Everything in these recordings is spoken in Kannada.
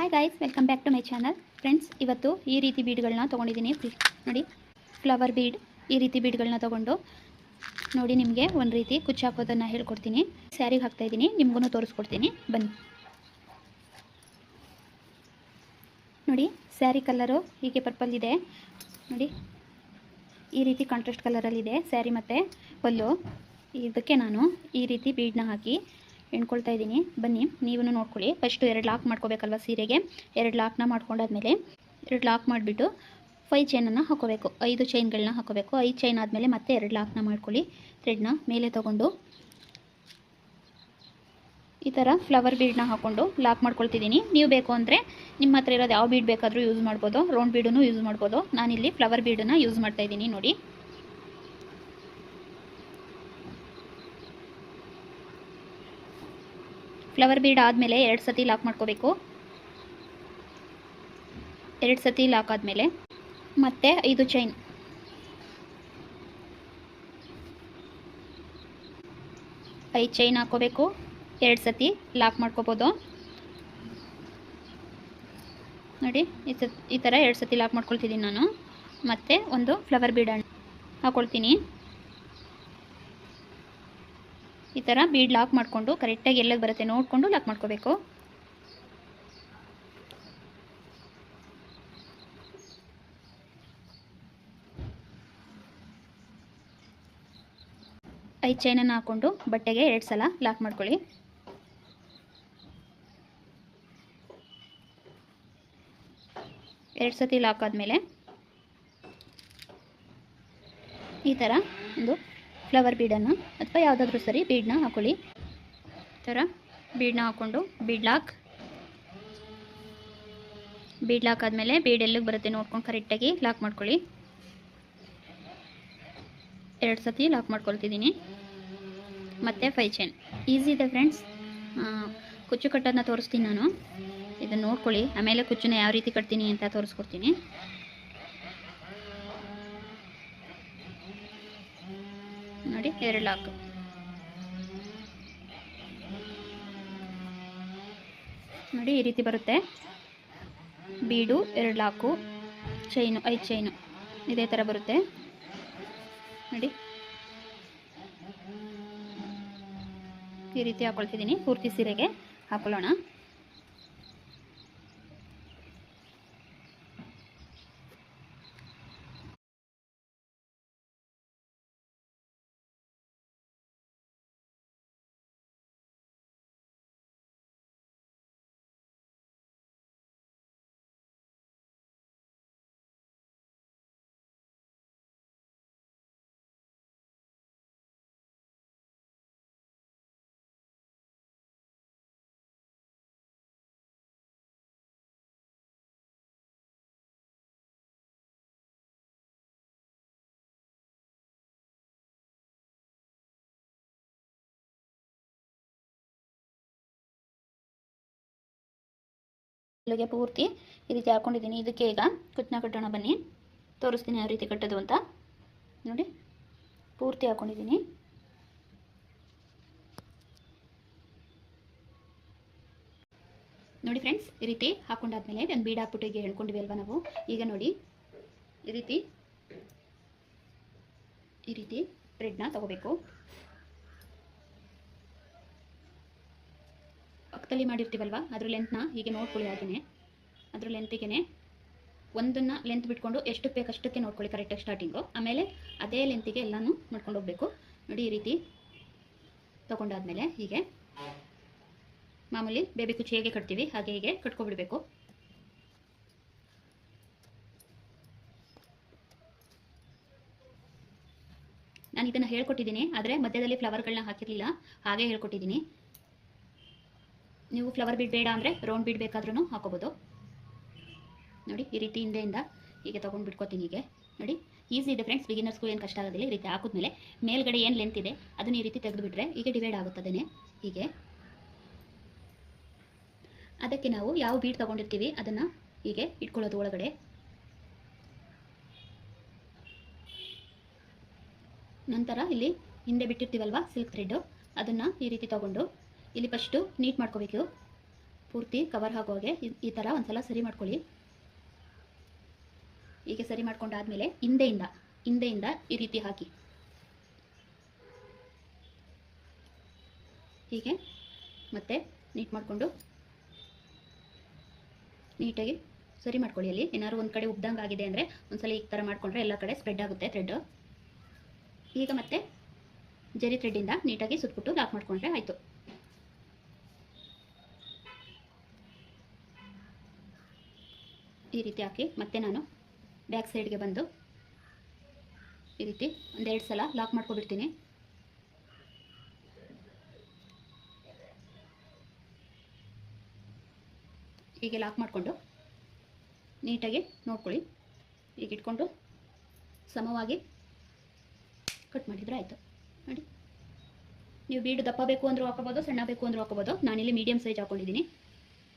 Hi guys welcome back to my channel friends ಇವತ್ತು ಈ ರೀತಿ ಬೀಡ್ಗಳನ್ನ ತೊಗೊಂಡಿದ್ದೀನಿ. ನೋಡಿ ಫ್ಲವರ್ ಬೀಡ್ ಈ ರೀತಿ ಬೀಡ್ಗಳನ್ನ ತೊಗೊಂಡು ನೋಡಿ ನಿಮಗೆ ಒಂದು ರೀತಿ ಕುಚ್ಚು ಹಾಕೋದನ್ನು ಹೇಳ್ಕೊಡ್ತೀನಿ. ಸ್ಯಾರಿಗೆ ಹಾಕ್ತಾಯಿದ್ದೀನಿ ನಿಮಗೂ ತೋರಿಸ್ಕೊಡ್ತೀನಿ. ಬನ್ನಿ. ನೋಡಿ ಸ್ಯಾರಿ ಕಲ್ಲರು ಹೀಗೆ ಪರ್ಪಲ್ ಇದೆ. ನೋಡಿ, ಈ ರೀತಿ ಕಾಂಟ್ರಾಸ್ಟ್ ಕಲರಲ್ಲಿದೆ ಸ್ಯಾರಿ ಮತ್ತು ಪಲ್ಲು. ಇದಕ್ಕೆ ನಾನು ಈ ರೀತಿ ಬೀಡನ್ನ ಹಾಕಿ ಎಣ್ಕೊಳ್ತಾ ಇದ್ದೀನಿ. ಬನ್ನಿ ನೀವು ನೋಡ್ಕೊಳ್ಳಿ. ಫಸ್ಟು ಎರಡು ಲಾಕ್ ಮಾಡ್ಕೋಬೇಕಲ್ವ ಸೀರೆಗೆ? ಎರಡು ಲಾಕ್ನ ಮಾಡ್ಕೊಂಡಾದ್ಮೇಲೆ ಎರಡು ಲಾಕ್ ಮಾಡಿಬಿಟ್ಟು ಫೈ ಚೈನನ್ನು ಹಾಕೋಬೇಕು. ಐದು ಚೈನ್ಗಳನ್ನ ಹಾಕೋಬೇಕು. ಐದು ಚೈನ್ ಆದಮೇಲೆ ಮತ್ತೆ ಎರಡು ಲಾಕ್ನ ಮಾಡ್ಕೊಳ್ಳಿ. ಥ್ರೆಡ್ನ ಮೇಲೆ ತೊಗೊಂಡು ಈ ಥರ ಫ್ಲವರ್ ಬೀಡನ್ನ ಹಾಕ್ಕೊಂಡು ಲಾಕ್ ಮಾಡ್ಕೊಳ್ತಿದ್ದೀನಿ. ನೀವು ಬೇಕು ಅಂದರೆ ನಿಮ್ಮ ಹತ್ರ ಇರೋದು ಯಾವ ಬೀಡ್ ಬೇಕಾದರೂ ಯೂಸ್ ಮಾಡ್ಬೋದು. ರೌಂಡ್ ಬೀಡನ್ನು ಯೂಸ್ ಮಾಡ್ಬೋದು. ನಾನಿಲ್ಲಿ ಫ್ಲವರ್ ಬೀಡನ್ನು ಯೂಸ್ ಮಾಡ್ತಾ ಇದ್ದೀನಿ ನೋಡಿ. ಫ್ಲವರ್ ಬೀಡ್ ಆದಮೇಲೆ ಎರಡು ಸತಿ ಲಾಕ್ ಮಾಡ್ಕೋಬೇಕು. ಎರಡು ಸತಿ ಲಾಕ್ ಆದಮೇಲೆ ಮತ್ತೆ ಐದು ಚೈನ್ ಐದು ಚೈನ್ ಹಾಕೋಬೇಕು. ಎರಡು ಸತಿ ಲಾಕ್ ಮಾಡ್ಕೋಬೋದು. ನೋಡಿ, ಈ ಸ ಈ ಥರ ಎರಡು ಸತಿ ಲಾಕ್ ಮಾಡ್ಕೊಳ್ತಿದ್ದೀನಿ ನಾನು. ಮತ್ತು ಒಂದು ಫ್ಲವರ್ ಬೀಡ್ ಹಾಕ್ಕೊಳ್ತೀನಿ ಈ ಥರ ಬೀಡ್ ಲಾಕ್ ಮಾಡಿಕೊಂಡು ಕರೆಕ್ಟಾಗಿ ಎಲ್ಲದು ಬರುತ್ತೆ ನೋಡಿಕೊಂಡು ಲಾಕ್ ಮಾಡ್ಕೋಬೇಕು. ಐದು ಚೈನನ್ನು ಹಾಕ್ಕೊಂಡು ಬಟ್ಟೆಗೆ ಎರಡು ಸಲ ಲಾಕ್ ಮಾಡ್ಕೊಳ್ಳಿ. ಎರಡು ಸತಿ ಲಾಕ್ ಆದಮೇಲೆ ಈ ಥರ ಒಂದು ಫ್ಲವರ್ ಬೀಡನ್ನು ಅಥವಾ ಯಾವುದಾದ್ರೂ ಸರಿ ಬೀಡನ್ನ ಹಾಕೊಳ್ಳಿ. ಥರ ಬೀಡನ್ನ ಹಾಕ್ಕೊಂಡು ಬೀಡ್ಲಾಕ್ ಬೀಡ್ ಲಾಕ್ ಆದಮೇಲೆ ಬೀಡ್ ಎಲ್ಲಿಗೆ ಬರುತ್ತೆ ನೋಡ್ಕೊಂಡು ಕರೆಕ್ಟಾಗಿ ಲಾಕ್ ಮಾಡ್ಕೊಳ್ಳಿ. ಎರಡು ಸತಿ ಲಾಕ್ ಮಾಡ್ಕೊಳ್ತಿದ್ದೀನಿ. ಮತ್ತು ಫೈ ಚೈನ್ ಈಸಿ ಇದೆ ಫ್ರೆಂಡ್ಸ್ ಕುಚ್ಚು ಕಟ್ಟೋದನ್ನ ತೋರಿಸ್ತೀನಿ ನಾನು. ಇದನ್ನು ನೋಡ್ಕೊಳ್ಳಿ. ಆಮೇಲೆ ಕುಚ್ಚನ್ನ ಯಾವ ರೀತಿ ಕಟ್ತೀನಿ ಅಂತ ತೋರಿಸ್ಕೊಡ್ತೀನಿ. ನೋಡಿ, ಎರಡು ಲಾಕ್ ನೋಡಿ, ಈ ರೀತಿ ಬರುತ್ತೆ. ಬೀಡು, ಎರಡು ಲಾಕು ಚೈನು ಐದು ಚೈನು ಇದೇ ಥರ ಬರುತ್ತೆ. ನೋಡಿ. ಈ ರೀತಿ ಹಾಕೊಳ್ತಿದ್ದೀನಿ, ಪೂರ್ತಿ ಸೀರೆಗೆ ಹಾಕೊಳ್ಳೋಣ. ಇಲ್ಲಿಗೆ ಪೂರ್ತಿ ಈ ರೀತಿ ಹಾಕೊಂಡಿದ್ದೀನಿ. ಇದಕ್ಕೆ ಈಗ ಕುಚ್ಚನ ಕಟ್ಟೋಣ ಬನ್ನಿ. ತೋರಿಸ್ತೀನಿ ಯಾವ ರೀತಿ ಕಟ್ಟೋದು ಅಂತ. ನೋಡಿ, ಪೂರ್ತಿ ಹಾಕೊಂಡಿದ್ದೀನಿ. ನೋಡಿ ಫ್ರೆಂಡ್ಸ್, ಈ ರೀತಿ ಹಾಕೊಂಡಾದ್ಮೇಲೆ ಒಂದು ಬೀಡ್ ಹಾಕ್ಬಿಟ್ಟು ಹೀಗೆ ಹೇಳ್ಕೊಂಡಿವಿ ಅಲ್ವಾ ನಾವು? ಈಗ ನೋಡಿ, ಈ ರೀತಿ ಈ ರೀತಿ ಥ್ರೆಡ್ನ ತಗೋಬೇಕು. ಪಕ್ಕದಲ್ಲಿ ಮಾಡಿರ್ತೀವಲ್ವ? ಅದ್ರ ಲೆಂತ್ನ ಹೀಗೆ ನೋಡ್ಕೊಳ್ಳಿ ಹಾಗೆಯೇ ಅದ್ರ ಲೆಂತಿಗೆ ಒಂದನ್ನು ಲೆಂತ್ ಬಿಟ್ಕೊಂಡು ಎಷ್ಟು ಬೇಕು ಅಷ್ಟಕ್ಕೆ ನೋಡ್ಕೊಳ್ಳಿ ಕರೆಕ್ಟಾಗಿ ಸ್ಟಾರ್ಟಿಂಗು ಆಮೇಲೆ ಅದೇ ಲೆಂತಿಗೆ ಎಲ್ಲನೂ ಮಾಡ್ಕೊಂಡು ಹೋಗಬೇಕು. ನೋಡಿ ಈ ರೀತಿ ತೊಗೊಂಡಾದ್ಮೇಲೆ ಹೀಗೆ. ಮಾಮೂಲಿ ಬೇಬಿ ಕುಚ್ಚಿ ಹೇಗೆ ಕಟ್ತೀವಿ ಹಾಗೆ ಹೀಗೆ ಕಟ್ಕೊಬಿಡ್ಬೇಕು. ನಾನು ಇದನ್ನು ಹೇಳ್ಕೊಟ್ಟಿದ್ದೀನಿ, ಆದರೆ ಮಧ್ಯದಲ್ಲಿ ಫ್ಲವರ್ಗಳನ್ನ ಹಾಕಿರಲಿಲ್ಲ, ಹಾಗೆ ಹೇಳ್ಕೊಟ್ಟಿದ್ದೀನಿ. ನೀವು ಫ್ಲವರ್ ಬೀಡ್ ಬೇಡ ಅಂದರೆ ರೌಂಡ್ ಬೀಡ್ ಬೇಕಾದ್ರೂ ಹಾಕೋಬೋದು. ನೋಡಿ, ಈ ರೀತಿ ಹಿಂದೆಯಿಂದ ಹೀಗೆ ತೊಗೊಂಡು ಬಿಟ್ಕೋತೀನಿ ಹೀಗೆ. ನೋಡಿ ಈಸಿ ಇದೆ ಫ್ರೆಂಡ್ಸ್ ಬಿಗಿನರ್ಸ್ಗೂ ಏನು ಕಷ್ಟ ಆಗೋದಿಲ್ಲ, ಈ ರೀತಿ ಹಾಕಿದ್ಮೇಲೆ ಮೇಲ್ಗಡೆ ಏನು ಲೆಂತ್ ಇದೆ ಅದನ್ನು ಈ ರೀತಿ ತೆಗೆದುಬಿಟ್ರೆ ಹೀಗೆ ಡಿವೈಡ್ ಆಗುತ್ತದೇ ಹೀಗೆ. ಅದಕ್ಕೆ ನಾವು ಯಾವ ಬೀಡ್ ತೊಗೊಂಡಿರ್ತೀವಿ ಅದನ್ನು ಹೀಗೆ ಇಟ್ಕೊಳ್ಳೋದು ಒಳಗಡೆ. ನಂತರ ಇಲ್ಲಿ ಹಿಂದೆ ಬಿಟ್ಟಿರ್ತೀವಲ್ವಾ ಸಿಲ್ಕ್ ಥ್ರೆಡ್ಡು ಅದನ್ನು ಈ ರೀತಿ ತೊಗೊಂಡು ಇಲ್ಲಿ ಫಸ್ಟು ನೀಟ್ ಮಾಡ್ಕೋಬೇಕು. ಪೂರ್ತಿ ಕವರ್ ಆಗೋಗೆ ಈ- ಥರ ಒಂದು ಸಲ ಸರಿ ಮಾಡ್ಕೊಳ್ಳಿ. ಹೀಗೆ ಸರಿ ಮಾಡ್ಕೊಂಡಾದ್ಮೇಲೆ ಹಿಂದೆಯಿಂದ ಹಿಂದೆಯಿಂದ ಈ ರೀತಿ ಹಾಕಿ. ಹೀಗೆ ಮತ್ತೆ ನೀಟ್ ಮಾಡಿಕೊಂಡು ನೀಟಾಗಿ ಸರಿ ಮಾಡ್ಕೊಳ್ಳಿ. ಅಲ್ಲಿ ಏನಾದ್ರು ಒಂದು ಕಡೆ ಉಬ್ದಂಗೆ ಆಗಿದೆ ಅಂದರೆ ಒಂದ್ಸಲ ಈ ಥರ ಮಾಡಿಕೊಂಡ್ರೆ ಎಲ್ಲ ಕಡೆ ಸ್ಪ್ರೆಡ್ ಆಗುತ್ತೆ ಥ್ರೆಡ್ ಈಗ ಮತ್ತೆ ಜರಿ ಥ್ರೆಡ್ಡಿಂದ ನೀಟಾಗಿ ಸುತ್ತಿಬಿಟ್ಟು ಲಾಕ್ ಮಾಡಿಕೊಂಡ್ರೆ ಆಯಿತು. ಈ ರೀತಿ ಹಾಕಿ ಮತ್ತೆ ನಾನು ಬ್ಯಾಕ್ ಸೈಡ್ಗೆ ಬಂದು ಈ ರೀತಿ ಒಂದೆರಡು ಸಲ ಲಾಕ್ ಮಾಡ್ಕೊಬಿಡ್ತೀನಿ. ಹೀಗೆ ಲಾಕ್ ಮಾಡಿಕೊಂಡು ನೀಟಾಗಿ ನೋಡ್ಕೊಳ್ಳಿ. ಈಗ ಇಟ್ಕೊಂಡು ಸಮವಾಗಿ ಕಟ್ ಮಾಡಿದರೆ ಆಯಿತು. ನೋಡಿ. ನೀವು ಬೀಡು ದಪ್ಪ ಬೇಕು ಅಂದರೂ ಹಾಕೋಬೋದು ಸಣ್ಣ ಬೇಕು ಅಂದರೂ ಹಾಕೋಬೋದು ನಾನಿಲ್ಲಿ ಮೀಡಿಯಮ್ ಸೈಜ್ ಹಾಕ್ಕೊಂಡಿದ್ದೀನಿ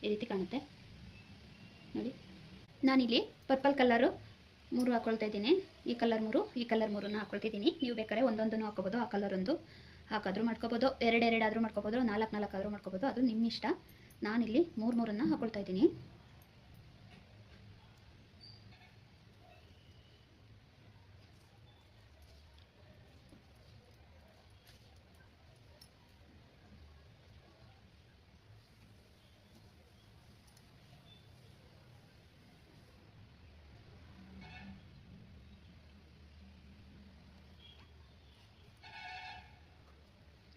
ಈ ರೀತಿ ಕಾಣುತ್ತೆ. ನೋಡಿ. ನಾನಿಲ್ಲಿ ಪರ್ಪಲ್ ಕಲರು ಮೂರು ಹಾಕೊಳ್ತಾ ಇದ್ದೀನಿ. ಈ ಕಲರ್ ಮೂರು, ಈ ಕಲರ್ ಮೂರನ್ನ ಹಾಕೊಳ್ತಿದ್ದೀನಿ. ನೀವು ಬೇಕಾದ್ರೆ ಒಂದೊಂದನ್ನು ಹಾಕೋಬೋದು. ಆ ಕಲರ್ ಒಂದು ಹಾಕಾದ್ರೂ ಮಾಡ್ಕೋಬೋದು. ಎರಡೆರಡಾದರೂ ಮಾಡ್ಕೋಬೋದು. ನಾಲ್ಕು ನಾಲ್ಕು ಮಾಡ್ಕೋಬೋದು. ಅದು ನಿಮ್ಮ ಇಷ್ಟ ನಾನಿಲ್ಲಿ ಮೂರು ಮೂರನ್ನು ಹಾಕೊಳ್ತಾ ಇದ್ದೀನಿ.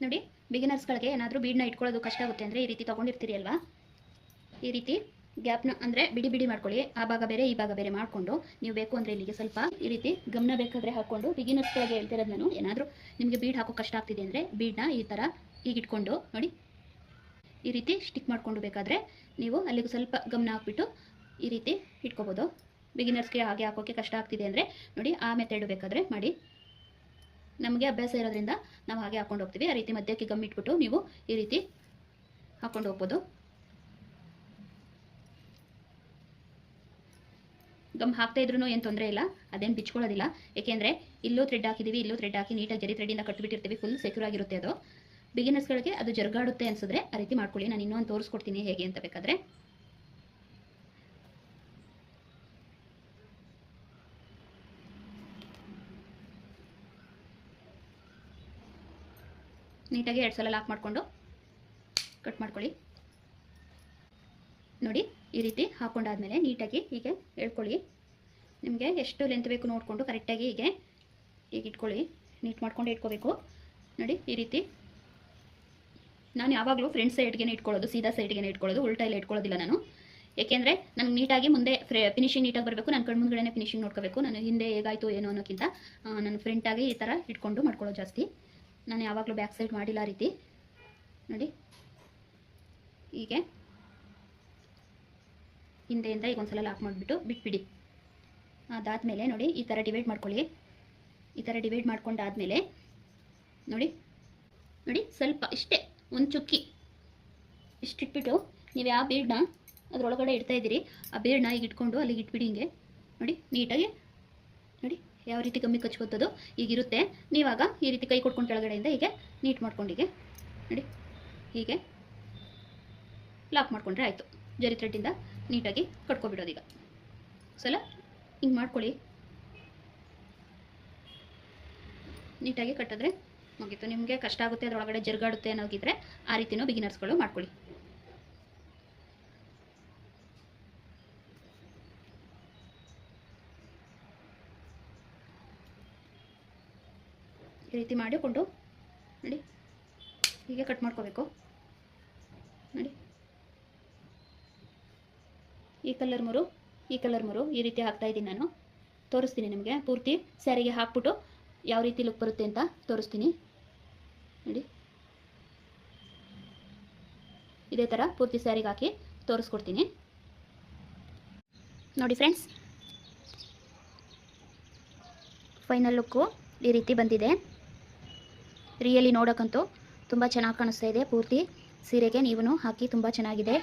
ನೋಡಿ ಬಿಗಿನರ್ಸ್ಗಳಿಗೆ ಏನಾದರೂ ಬೀಡನ್ನ ಇಟ್ಕೊಳ್ಳೋದು ಕಷ್ಟ ಆಗುತ್ತೆ ಅಂದರೆ ಈ ರೀತಿ ತೊಗೊಂಡಿರ್ತೀರಿ ಅಲ್ವಾ? ಈ ರೀತಿ ಗ್ಯಾಪ್ನ ಅಂದರೆ ಬಿಡಿ ಬಿಡಿ ಮಾಡ್ಕೊಳ್ಳಿ. ಆ ಭಾಗ ಬೇರೆ, ಈ ಭಾಗ ಬೇರೆ ಮಾಡಿಕೊಂಡು ನೀವು ಬೇಕು ಅಂದರೆ ಇಲ್ಲಿಗೆ ಸ್ವಲ್ಪ ಈ ರೀತಿ ಗಮನ ಬೇಕಾದರೆ ಹಾಕ್ಕೊಂಡು ಬಿಗಿನರ್ಸ್ಗಳಿಗೆ ಹೇಳ್ತಿರೋದು ನಾನು. ಏನಾದರೂ ನಿಮಗೆ ಬೀಡ್ ಹಾಕೋ ಕಷ್ಟ ಆಗ್ತಿದೆ ಅಂದರೆ ಬೀಡನ್ನ ಈ ಥರ ಈಗ ಇಟ್ಕೊಂಡು ನೋಡಿ. ಈ ರೀತಿ ಸ್ಟಿಕ್ ಮಾಡಿಕೊಂಡು ಬೇಕಾದರೆ ನೀವು ಅಲ್ಲಿಗೂ ಸ್ವಲ್ಪ ಗಮನ ಹಾಕ್ಬಿಟ್ಟು ಈ ರೀತಿ ಇಟ್ಕೋಬೋದು. ಬಿಗಿನರ್ಸ್ಗೆ ಹಾಗೆ ಹಾಕೋಕ್ಕೆ ಕಷ್ಟ ಆಗ್ತಿದೆ ಅಂದರೆ ನೋಡಿ ಆ ಮೆಥಡ್ ಬೇಕಾದರೆ ಮಾಡಿ. ನಮಗೆ ಅಭ್ಯಾಸ ಇರೋದ್ರಿಂದ ನಾವು ಹಾಗೆ ಹಾಕೊಂಡು ಹೋಗ್ತೀವಿ. ಆ ರೀತಿ ಮಧ್ಯಕ್ಕೆ ಗಮ್ ಇಟ್ಬಿಟ್ಟು ನೀವು ಈ ರೀತಿ ಹಾಕೊಂಡು ಹೋಗ್ಬೋದು. ಗಮ್ ಹಾಕ್ತಾ ಇದ್ರೂ ಏನು ತೊಂದರೆ ಇಲ್ಲ. ಅದೇನು ಬಿಚ್ಕೊಳ್ಳೋದಿಲ್ಲ. ಏಕೆಂದರೆ ಇಲ್ಲೂ ಥ್ರೆಡ್ ಹಾಕಿದ್ದೀವಿ ಇಲ್ಲೂ ಥ್ರೆಡ್ ಹಾಕಿ ನೀಟಾಗಿ ಜರಿ ಥ್ರೆಡ್ಡಿಂದ ಕಟ್ಬಿಟ್ಟಿರ್ತೀವಿ ಫುಲ್ ಸೆಕ್ಯೂರ್ ಆಗಿರುತ್ತೆ ಅದು. ಬಿಗಿನರ್ಸ್ಗಳಿಗೆ ಅದು ಜರುಗಾಡುತ್ತೆ ಅನಿಸಿದ್ರೆ ಆ ರೀತಿ ಮಾಡ್ಕೊಳ್ಳಿ. ನಾನು ಇನ್ನೊಂದು ತೋರಿಸ್ಕೊಡ್ತೀನಿ ಹೇಗೆ ಅಂತ ಬೇಕಾದರೆ. ನೀಟಾಗಿ ಎರಡು ಸಲ ಲಾಕ್ ಮಾಡಿಕೊಂಡು ಕಟ್ ಮಾಡ್ಕೊಳ್ಳಿ. ನೋಡಿ, ಈ ರೀತಿ ಹಾಕೊಂಡಾದ್ಮೇಲೆ ನೀಟಾಗಿ ಹೀಗೆ ಎಳ್ಕೊಳ್ಳಿ. ನಿಮಗೆ ಎಷ್ಟು ಲೆಂತ್ ಬೇಕು ನೋಡಿಕೊಂಡು ಕರೆಕ್ಟಾಗಿ ಹೀಗೆ ಹೀಗೆ ಇಟ್ಕೊಳ್ಳಿ. ನೀಟ್ ಮಾಡ್ಕೊಂಡು ಇಟ್ಕೋಬೇಕು. ನೋಡಿ, ಈ ರೀತಿ. ನಾನು ಯಾವಾಗಲೂ ಫ್ರಂಟ್ ಸೈಡ್ಗೆ ಇಟ್ಕೊಳ್ಳೋದು, ಸೀದಾ ಸೈಡ್ಗೆ ಇಟ್ಕೊಳ್ಳೋದು, ಉಲ್ಟಾ ಎಲ್ಲ ಇಟ್ಕೊಳ್ಳೋದಿಲ್ಲ ನಾನು. ಏಕೆಂದರೆ ನನಗೆ ನೀಟಾಗಿ ಮುಂದೆ ಫ್ರೆ ಫಿನಿಶಿಂಗ್ ನೀಟಾಗಿ ಬರಬೇಕು, ನಾನು ಕಣ್ಣು ಮುಂದ್ಗಡೆ ಫಿನಿಶಿಂಗ್ ನೋಡ್ಕೋಬೇಕು. ನಾನು ಹಿಂದೆ ಹೇಗಾಯಿತು, ಏನೋ ಅನ್ನೋಕ್ಕಿಂತ ನಾನು ಫ್ರಂಟಾಗಿ ಈ ಥರ ಇಟ್ಕೊಂಡು ಮಾಡ್ಕೊಳ್ಳೋದು ಜಾಸ್ತಿ. ನಾನು ಯಾವಾಗಲೂ ಬ್ಯಾಕ್ ಸೈಡ್ ಮಾಡಿಲ್ಲ ರೀತಿ. ನೋಡಿ. ಹೀಗೆ. ಹಿಂದೆಯಿಂದ ಈಗ ಒಂದ್ಸಲ ಲಾಕ್ ಮಾಡಿಬಿಟ್ಟು ಬಿಟ್ಬಿಡಿ. ಅದಾದಮೇಲೆ ನೋಡಿ, ಈ ಥರ ಡಿವೈಡ್ ಮಾಡ್ಕೊಳ್ಳಿ. ಈ ಥರ ಡಿವೈಡ್ ಮಾಡ್ಕೊಂಡಾದ್ಮೇಲೆ ನೋಡಿ. ನೋಡಿ, ಸ್ವಲ್ಪ ಇಷ್ಟೇ, ಒಂದು ಚುಕ್ಕಿ. ಇಷ್ಟಿಟ್ಬಿಟ್ಟು ನೀವು ಯಾವ ಬೀಡನ್ನ ಅದರೊಳಗಡೆ ಇಡ್ತಾ ಇದ್ದೀರಿ, ಆ ಬೀಡನ್ನ ಈಗ ಇಟ್ಕೊಂಡು ಅಲ್ಲಿಗೆ ಇಟ್ಬಿಡಿ ಹಿಂಗೆ. ನೋಡಿ, ನೀಟಾಗಿ ಯಾವ ರೀತಿ ಕಮ್ಮಿ ಕಚ್ಕೋತದೋ ಈಗಿರುತ್ತೆ. ನೀವಾಗ ಈ ರೀತಿ ಕೈ ಕೊಟ್ಕೊಂಡು ಕೆಳಗಡೆಯಿಂದ ಹೀಗೆ ನೀಟ್ ಮಾಡ್ಕೊಂಡಿಗೆ ನೋಡಿ, ಹೀಗೆ ಲಾಕ್ ಮಾಡಿಕೊಂಡ್ರೆ ಆಯಿತು. ಜರಿ ಥ್ರೆಡ್ಡಿಂದ ನೀಟಾಗಿ ಕಟ್ಕೊಬಿಡೋದೀಗ ಸಲ, ಹಿಂಗೆ ಮಾಡ್ಕೊಳ್ಳಿ. ನೀಟಾಗಿ ಕಟ್ಟಿದ್ರೆ ಮುಗೀತು. ನಿಮಗೆ ಕಷ್ಟ ಆಗುತ್ತೆ, ಅದರೊಳಗಡೆ ಜರುಗಾಡುತ್ತೆ ಅನ್ನೋಗಿದ್ರೆ ಆ ರೀತಿನೂ ಬಿಗಿನರ್ಸ್ಗಳು ಮಾಡ್ಕೊಳ್ಳಿ. ಈ ರೀತಿ ಮಾಡಿಕೊಂಡು ನೋಡಿ, ಹೀಗೆ ಕಟ್ ಮಾಡ್ಕೋಬೇಕು. ನೋಡಿ. ಈ ಕಲರ್ ಮೂರು, ಈ ಕಲರ್ ಮೂರು ಈ ರೀತಿ ಹಾಕ್ತಾ ಇದ್ದೀನಿ ನಾನು. ತೋರಿಸ್ತೀನಿ ನಿಮಗೆ, ಪೂರ್ತಿ ಸ್ಯಾರಿಗೆ ಹಾಕ್ಬಿಟ್ಟು ಯಾವ ರೀತಿ ಲುಕ್ ಬರುತ್ತೆ ಅಂತ ತೋರಿಸ್ತೀನಿ. ನೋಡಿ. ಇದೇ ಥರ ಪೂರ್ತಿ ಸ್ಯಾರಿಗೆ ಹಾಕಿ ತೋರಿಸ್ಕೊಡ್ತೀನಿ. ನೋಡಿ ಫ್ರೆಂಡ್ಸ್ ಫೈನಲ್ ಲುಕ್ಕು ಈ ರೀತಿ ಬಂದಿದೆ. ರಿಯಲಿ ನೋಡೋಕ್ಕಂತೂ ತುಂಬ ಚೆನ್ನಾಗಿ ಕಾಣಿಸ್ತಾ ಇದೆ ಪೂರ್ತಿ ಸೀರೆಗೆ ನೀವು ಹಾಕಿ ತುಂಬ ಚೆನ್ನಾಗಿದೆ.